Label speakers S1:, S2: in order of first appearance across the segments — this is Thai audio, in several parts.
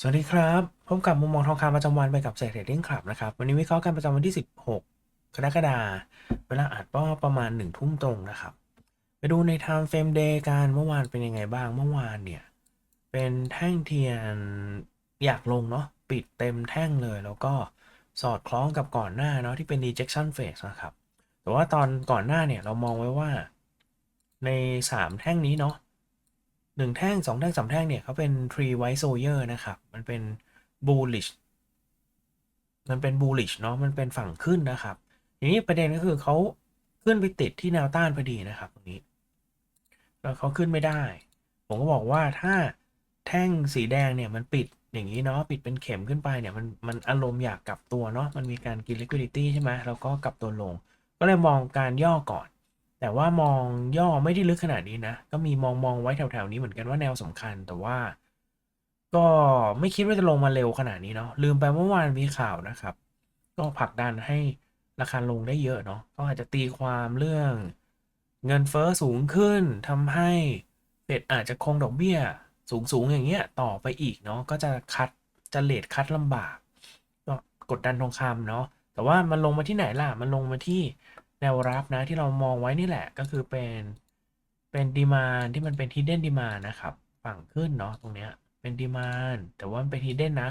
S1: สวัสดีครับพบกับมุมมองทองคำประจำวันไปกับเศรษฐเด้งคลับนะครับ วันนี้วิเคราะห์กันประจำวันที่ 16 กรกฎาคมเวลาอัดก็ประมาณ 1 ทุ่มตรงนะครับ ไปดูใน time frame day กันเมื่อวานเป็นยังไงบ้างเมื่อวานเนี่ย เป็นแท่งเทียนอยากลงเนาะปิดเต็มแท่งเลย แล้วก็สอดคล้องกับก่อนหน้าเนาะที่เป็น rejection phase นะครับ แต่ว่าตอนก่อนหน้าเนี่ยเรามองไว้ว่าใน 3 แท่งนี้เนาะ หนึ่งแท่งสองแท่งสามแท่งเนี่ยเขาเป็น three white soldier นะครับ มันเป็น bullish มันเป็น bullish เนาะมันเป็นฝั่งขึ้นนะครับทีนี้ประเด็นก็คือเขาขึ้นไปติดที่แนวต้านพอดีนะครับตรงนี้แล้วเขาขึ้นไม่ได้ ผมก็บอกว่าถ้าแท่งสีแดงเนี่ยมันปิดอย่างนี้เนาะปิดเป็นเข็มขึ้นไปเนี่ยมันมันอารมณ์อยากกลับตัวเนาะมันมีการกิน liquidity ใช่ไหมแล้วก็กลับตัวลง ก็เลยมองการย่อก่อน แต่ว่ามองย่อไม่ได้ลึกขนาดนี้นะ ก็มีมองมองไว้แถวๆนี้เหมือนกันว่าแนวสำคัญ แต่ว่า ก็ไม่คิดว่าจะลงมาเร็วขนาดนี้เนาะลืมไปเมื่อวานมีข่าวนะครับ ก็ผลักดันให้ราคาลงได้เยอะเนาะก็อาจจะตีความเรื่องเงินเฟ้อสูงขึ้นทำให้เฟดอาจจะคงดอกเบี้ย สูงสูงอย่างเงี้ยต่อไปอีกเนาะก็จะคัดจะเลทคัดลำบากก็กดดันทองคำเนาะแต่ว่ามันลงมาที่ไหนล่ะ มันลงมาที่ แนวรับนะที่เรามองไว้นี่แหละก็คือเป็นเป็นดีมานที่มันเป็น hidden demand นะครับ ฝั่งขึ้นเนาะตรงเนี้ยเป็นดีมานแต่ว่ามันเป็น hidden นะ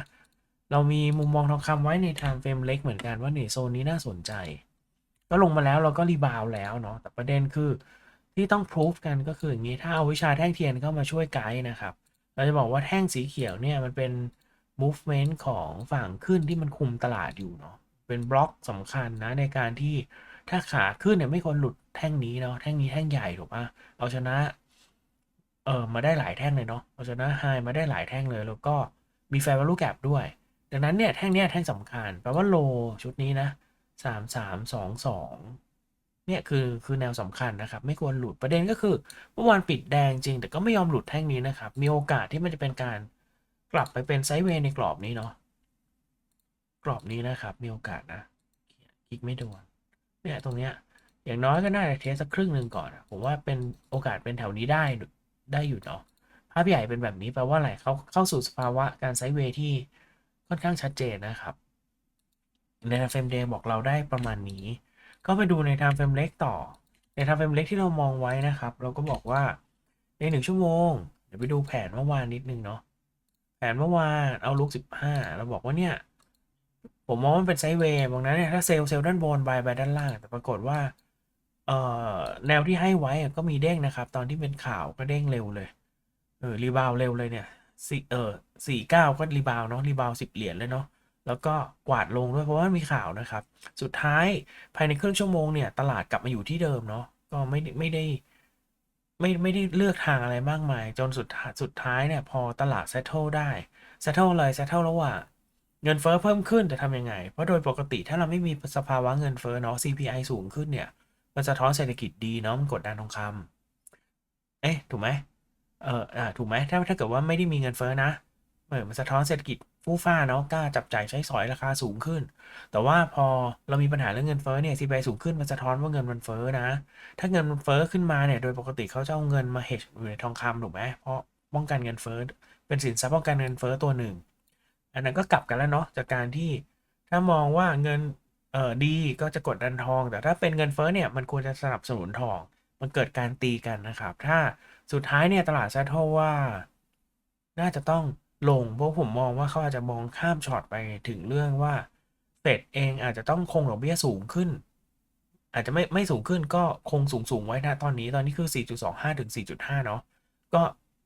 S1: เรามีมุมมองทองคำไว้ใน time frame เล็กเหมือนกันว่าเนี่ยโซนนี้น่าสนใจ ก็ลงมาแล้วเราก็รีบาวแล้วเนาะแต่ประเด็นคือที่ต้องพิสูจกันก็คืออย่างนี้ถ้าเอาวิชาแท่งเทียนเข้ามาช่วยไกด์นะครับ เราจะบอกว่าแท่งสีเขียวเนี่ยมันเป็น movement ของฝั่งขึ้นที่มันคุมตลาดอยู่เนาะเป็นบล็อกสำคัญนะในการที่ ถ้าขาขึ้นเนี่ยไม่ควรหลุดแท่งนี้เนาะแท่งนี้แท่งใหญ่ถูกปะเอาชนะเออมาได้หลายแท่งเลยเนาะเอาชนะไฮมาได้หลายแท่งเลย แล้วก็มี fair value gap ด้วย ดังนั้นเนี่ยแท่งเนี้ยแท่งสำคัญแปลว่าโลชุดนี้นะสามสามสองสองเนี่ยคือคือแนวสำคัญนะครับ ไม่ควรหลุดประเด็นก็คือเมื่อวานปิดแดงจริง แต่ก็ไม่ยอมหลุดแท่งนี้นะครับ มีโอกาสที่มันจะเป็นการกลับไปเป็นไซด์เวย์ในกรอบนี้เนาะกรอบนี้นะครับ มีโอกาสนะคลิกไม่โดน เนี่ยตรงเนี้ยอย่างน้อยก็น่าจะเทสสักครึ่งหนึ่งก่อน ผมว่าเป็นโอกาสเป็นแถวนี้ได้ได้อยู่เนาะภาพใหญ่เป็นแบบนี้แปลว่าอะไรเขาเข้าสู่สภาวะการไซด์เวย์ที่ค่อนข้างชัดเจนนะครับใน time frame day บอกเราได้ประมาณนี้ ก็ไปดูใน time frame เล็กต่อ ใน time frame เล็กที่เรามองไว้นะครับ เราก็บอกว่าในหนึ่งชั่วโมง เดี๋ยวไปดูแผนเมื่อวานนิดนึงเนาะแผนเมื่อวานเอาลุกสิบห้าเราบอกว่าเนี่ย ผมมองว่ามันเป็นไซด์เวย์บางนั้นเนี่ยถ้าเซลล์เซลล์ด้านบนบายบายด้านล่าง แต่ปรากฏว่าเอ่อแนวที่ให้ไว้ก็มีเด้งนะครับ ตอนที่เป็นข่าวก็เด้งเร็วเลยเออรีบาวเร็วเลยเนี่ยสี่เออสี่เก้าก็รีบาวเนาะรีบาวสิบเหรียญเลยเนาะแล้วก็กวาดลงด้วยเพราะว่ามีข่าวนะครับ สุดท้ายภายในครึ่งชั่วโมงเนี่ย ตลาดกลับมาอยู่ที่เดิมเนาะก็ไม่ได้ไม่ได้ไม่ไม่ได้เลือกทางอะไรมากมาย จนสุดสุดท้ายเนี่ย พอตลาด settle ได้ settle เลย settle ระหว่าง เงินเฟ้อเพิ่มขึ้นจะทำยังไง เพราะโดยปกติถ้าเราไม่มีสภาวะเงินเฟ้อเนาะ CPI สูงขึ้นเนี่ย มันจะท้อนเศรษฐกิจดีเนาะมันกดดันทองคำเอ๊ะถูกไหมเอออ่าถูกไหมถ้าถ้าเกิดว่าไม่ได้มีเงินเฟ้อนะเออมันสะท้อนเศรษฐกิจฟู่ฟ้าเนาะกล้าจับจ่ายใช้สอยราคาสูงขึ้น แต่ว่าพอเรามีปัญหาเรื่องเงินเฟ้อเนี่ย CPI สูงขึ้นมันสะท้อนว่าเงินมันเฟ้อนะ ถ้าเงินมันเฟ้อขึ้นมาเนี่ย โดยปกติเขาจะเอาเงินมา hedge อยู่ในทองคำถูกไหมเพราะป้องกันเงินเฟ้อเป็นสินทรัพย์ป้องกันเงินเฟ้อตัวหนึ่ง อันนั้นก็กลับกันแล้วเนาะจากการที่ถ้ามองว่าเงินเออดีก็จะกดดันทอง แต่ถ้าเป็นเงินเฟ้อเนี่ยมันควรจะสนับสนุนทอง มันเกิดการตีกันนะครับ ถ้าสุดท้ายเนี่ยตลาดแซทโทว่า น่าจะต้องลงเพราะผมมองว่าเขาอาจจะมองข้ามช็อตไปถึงเรื่องว่าเฟดเองอาจจะต้องคงดอกเบี้ยสูงขึ้น อาจจะไม่ไม่สูงขึ้นก็คงสูงสูงไว้นะตอนนี้ตอนนี้คือ 4.25 ถึง 4.5 เนาะก็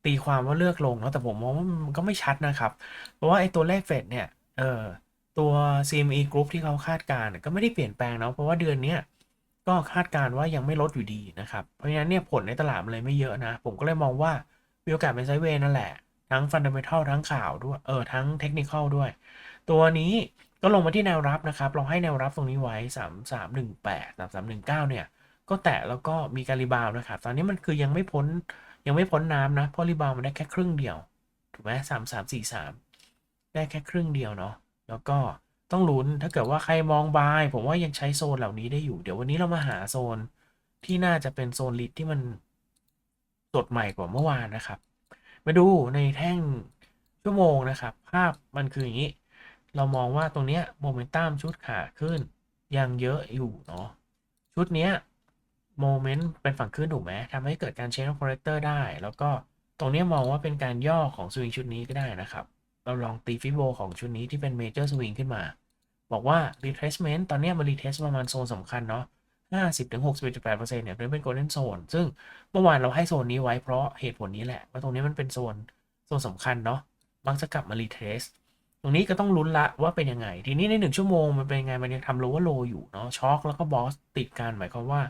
S1: ตีความว่าเลือกลงแล้วแต่ผมมองว่ามันก็ไม่ชัดนะครับ เพราะว่าไอ้ตัวเลขเฟดเนี่ยเออตัว CME Group ที่เขาคาดการณ์ก็ไม่ได้เปลี่ยนแปลงเนาะเพราะว่าเดือนเนี้ยก็คาดการณ์ว่ายังไม่ลดอยู่ดีนะครับ เพราะฉะนั้นเนี่ยผลในตลาดมันเลยไม่เยอะนะ ผมก็เลยมองว่ามีโอกาสเป็นไซด์เวย์นั่นแหละ ทั้งฟันเดเมทัลทั้งข่าวด้วยเออทั้งเทคนิคด้วย ตัวนี้ก็ลงมาที่แนวรับนะครับ เราให้แนวรับตรงนี้ไว้ 3 3 1 8 3 3 1 9 เนี่ย ก็แตะแล้วก็มีการรีบาวนะครับ ตอนนี้มันคือยังไม่พ้น ยังไม่พ้นน้ำนะเพราะรีบาวมันได้แค่ครึ่งเดียว ถูกไหมสามสามสี่สามได้แค่ครึ่งเดียวเนาะแล้วก็ต้องลุ้นถ้าเกิดว่าใครมองบาย ผมว่ายังใช้โซนเหล่านี้ได้อยู่ เดี๋ยววันนี้เรามาหาโซนที่น่าจะเป็นโซนลิดที่มันสดใหม่กว่าเมื่อวานนะครับ มาดูในแท่งชั่วโมงนะครับ ภาพมันคืออย่างนี้ เรามองว่าตรงเนี้ยโมเมนตัมชุดขาขึ้น ยังเยอะอยู่เนาะชุดเนี้ย โมเมนต์เป็นฝั่งขึ้นถูกไหมทำให้เกิดการเชน of corrector ได้ แล้วก็ตรงนี้มองว่าเป็นการย่อของสวิงชุดนี้ก็ได้นะครับ เราลองตีฟิโบของชุดนี้ที่เป็นเมเจอร์สวิงขึ้นมา บอกว่า retracement ตอนนี้มัน retrace ประมาณโซนสำคัญเนาะ50-61.8%เนี่ยเป็น golden zone ซึ่งเมื่อวานเราให้โซนนี้ไว้เพราะเหตุผลนี้แหละ ว่าตรงนี้มันเป็นโซนโซนสำคัญเนาะมักจะกลับมา retrace ตรงนี้ก็ต้องลุ้นละว่าเป็นยังไง ทีนี้ในหนึ่งชั่วโมงมันเป็นยังไงมันยังทำ lower low อยู่เนาะช็อคแล้วก็บอสติดกันหมายความว่า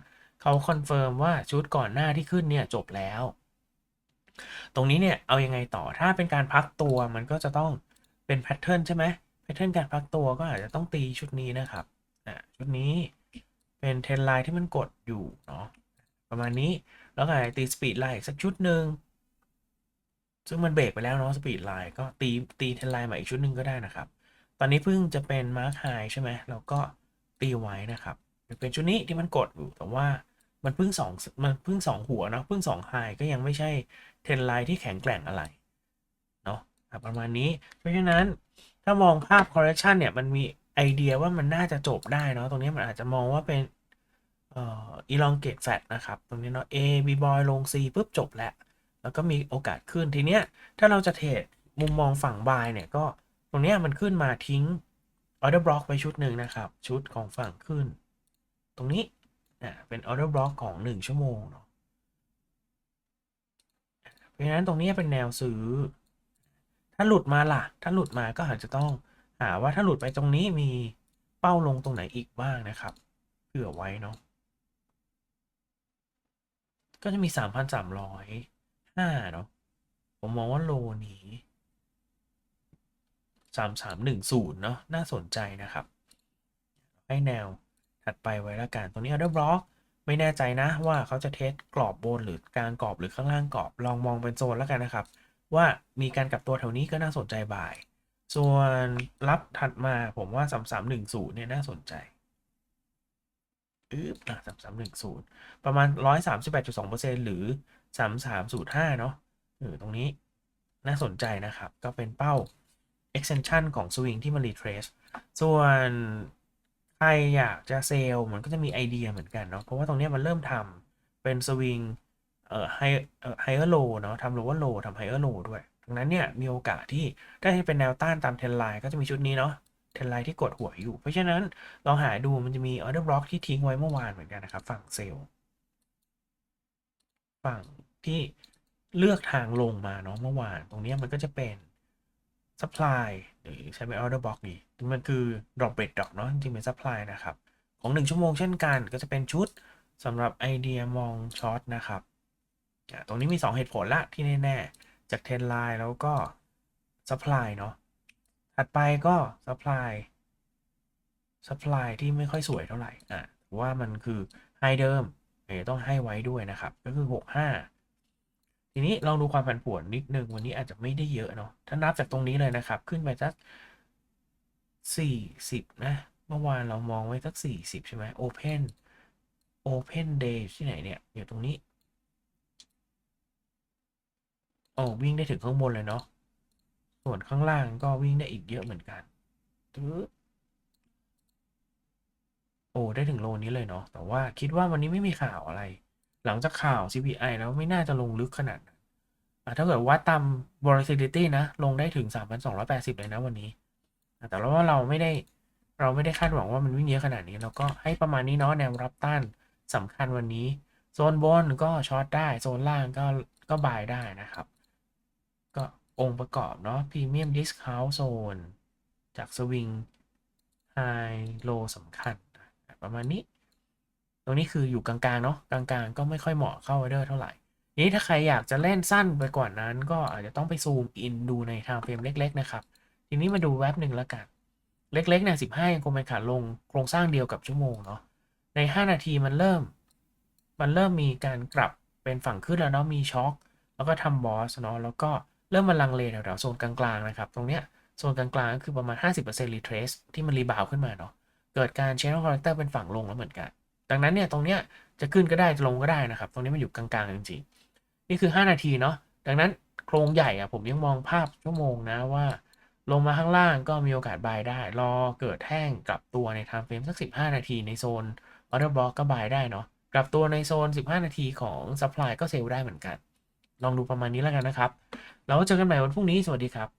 S1: เขาคอนเฟิร์มว่าชุดก่อนหน้าที่ขึ้นเนี่ยจบแล้ว ตรงนี้เนี่ยเอายังไงต่อถ้าเป็นการพักตัวมันก็จะต้องเป็นแพทเทิร์นใช่ไหมแพทเทิร์นการพักตัวก็อาจจะต้องตีชุดนี้นะครับอะชุดนี้เป็นเทนไลน์ที่มันกดอยู่เนาะประมาณนี้แล้วก็ตีสปีดไลน์สักชุดหนึ่งซึ่งมันเบรกไปแล้วเนาะสปีดไลน์ก็ตีตีเทนไลน์ใหม่อีกชุดหนึ่งก็ได้นะครับ ตอนนี้เพิ่งจะเป็นมาร์คไฮใช่ไหมเราก็ตีไว้นะครับเป็นชุดนี้ที่มันกดอยู่แต่ว่า มันเพิ่งสองมันเพิ่งสองหัวเนาะเพิ่งสองไฮก็ยังไม่ใช่เทนไลน์ที่แข็งแกร่งอะไรเนาะประมาณนี้ เพราะฉะนั้นถ้ามองภาพ correction เนี่ยมันมีไอเดียว่ามันน่าจะจบได้เนาะตรงนี้มันอาจจะมองว่าเป็นเอ่อ elongate fat นะครับ ตรงนี้เนาะ A B boy ลง C ปุ๊บจบแล้ว แล้วก็มีโอกาสขึ้นทีเนี้ยถ้าเราจะเทรดมุมมองฝั่ง buy เนี่ยก็ตรงนี้มันขึ้นมาทิ้ง order block ไปชุดหนึ่งนะครับ ชุดของฝั่งขึ้น ตรงนี้ อ่าเป็น order block ของ 1 ชั่วโมงเนาะเพราะฉะนั้นตรงนี้เป็นแนวซื้อ ถ้าหลุดมาล่ะ ถ้าหลุดมาก็อาจจะต้องหาว่าถ้าหลุดไปตรงนี้มีเป้าลงตรงไหนอีกบ้างนะครับเผื่อไว้เนาะก็จะมี 3,305 เนาะผมมองว่าโลนี้ 3310 เนาะน่าสนใจนะครับ ให้แนว ถัดไปไว้ละกัน ตรงนี้ order block ไม่แน่ใจนะว่าเขาจะเทสกรอบบนหรือกลางกรอบหรือข้างล่างกรอบ ลองมองเป็นโซนแล้วกันนะครับ ว่ามีการกลับตัวแถวนี้ก็น่าสนใจบ่าย ส่วนรับถัดมาผมว่า 3310 เนี่ยน่าสนใจอึ๊บอะ3310ประมาณ138.2%หรือ3305เนาะเออตรงนี้น่าสนใจนะครับ ก็เป็นเป้า extension ของ swing ที่มัน retrace ส่วน ใครอยากจะเซลล์มันก็จะมีไอเดียเหมือนกันเนาะเพราะว่าตรงนี้มันเริ่มทำเป็น swing เอ่อ high เอ่อ higher low เนาะทำ lower low ทำ higher low ด้วยดังนั้นเนี่ยมีโอกาสที่ถ้าให้เป็นแนวต้านตามเทรนไลน์ก็จะมีชุดนี้เนาะเทรนไลน์ที่กดหัวอยู่ เพราะฉะนั้นลองหาดูมันจะมี order block ที่ทิ้งไว้เมื่อวานเหมือนกันนะครับ ฝั่งเซลล์ฝั่งที่เลือกทางลงมาเนาะเมื่อวาน ตรงนี้มันก็จะเป็น supply หรือใช้เป็น order block ดีมันคือ drop bread drop เนาะจริงๆเป็น supply นะครับ ของ 1 ชั่วโมงเช่นกันก็จะเป็นชุดสำหรับไอเดียมองช็อตนะครับอะตรงนี้มี 2 เหตุผลละที่แน่ๆ จากเทรนไลน์แล้วก็ supply เนาะถัดไปก็ supply supply ที่ไม่ค่อยสวยเท่าไหร่อะว่ามันคือไฮเดิมเออต้องให้ไว้ด้วยนะครับ ก็คือ 65 ทีนี้ลองดูความผันผวนนิดนึงวันนี้อาจจะไม่ได้เยอะเนาะถ้านับจากตรงนี้เลยนะครับ ขึ้นไปสัก40นะ เมื่อวานเรามองไว้สัก40ใช่ไหม Open Open Day ที่ไหนเนี่ยอยู่ตรงนี้โอ้วิ่งได้ถึงข้างบนเลยเนาะส่วนข้างล่างก็วิ่งได้อีกเยอะเหมือนกันโอ้ได้ถึงโลนี้เลยเนาะแต่ว่าคิดว่าวันนี้ไม่มีข่าวอะไร หลังจากข่าว CPI แล้วไม่น่าจะลงลึกขนาดถ้าเกิดว่าตาม volatility นะ ลงได้ถึง 3,280 เลยนะวันนี้อะแต่ว่าเราไม่ได้เราไม่ได้คาดหวังว่ามันวิ่งเยอะขนาดนี้ เราก็ให้ประมาณนี้เนาะแนวรับต้านสำคัญวันนี้ โซนบนก็ช็อตได้ โซนล่างก็ก็บายได้นะครับ ก็องค์ประกอบเนาะ Premium Discount Zone จากสวิง High Low สำคัญ ประมาณนี้ ตรงนี้คืออยู่กลางๆเนาะกลางๆ ก็ไม่ค่อยเหมาะเข้าไวเดอร์เท่าไหร่ทีนี้ถ้าใครอยากจะเล่นสั้นไปกว่านั้น ก็อาจจะต้องไปซูมอินดูในทางเฟรมเล็ก ๆ นะครับ ทีนี้มาดูแว็บหนึ่งแล้วกัน เล็กๆเนี่ย15ยังคงเป็นขาลงโครงสร้างเดียวกับชั่วโมงเนาะใน 5 นาทีมันเริ่ม มันเริ่มมีการกลับเป็นฝั่งขึ้นแล้วเนาะมีช็อคแล้วก็ทำบอสเนาะแล้วก็เริ่มมาลังเลแถวๆโซนกลางๆนะครับตรงเนี้ยโซนกลางๆก็คือประมาณ 50% retrace ที่มันรีบาวขึ้นมาเนาะเกิดการ channel corrector เป็นฝั่งลงแล้วเหมือนกัน ดังนั้นเนี่ยตรงเนี้ยจะขึ้นก็ได้จะลงก็ได้นะครับ ตรงนี้มันอยู่กลางๆจริงๆนี่คือ 5 นาทีเนาะดังนั้นโครงใหญ่อะผมยังมองภาพชั่วโมงนะว่า ลงมาข้างล่างก็มีโอกาสบายได้ รอเกิดแท่งกลับตัวในไทม์เฟรมสัก 15 นาทีในโซนออเดอร์บล็อกก็บายได้เนาะกลับตัวในโซน 15 นาทีของซัพพลายก็เซลล์ได้เหมือนกัน ลองดูประมาณนี้แล้วกันนะครับ แล้วเจอกันใหม่วันพรุ่งนี้สวัสดีครับ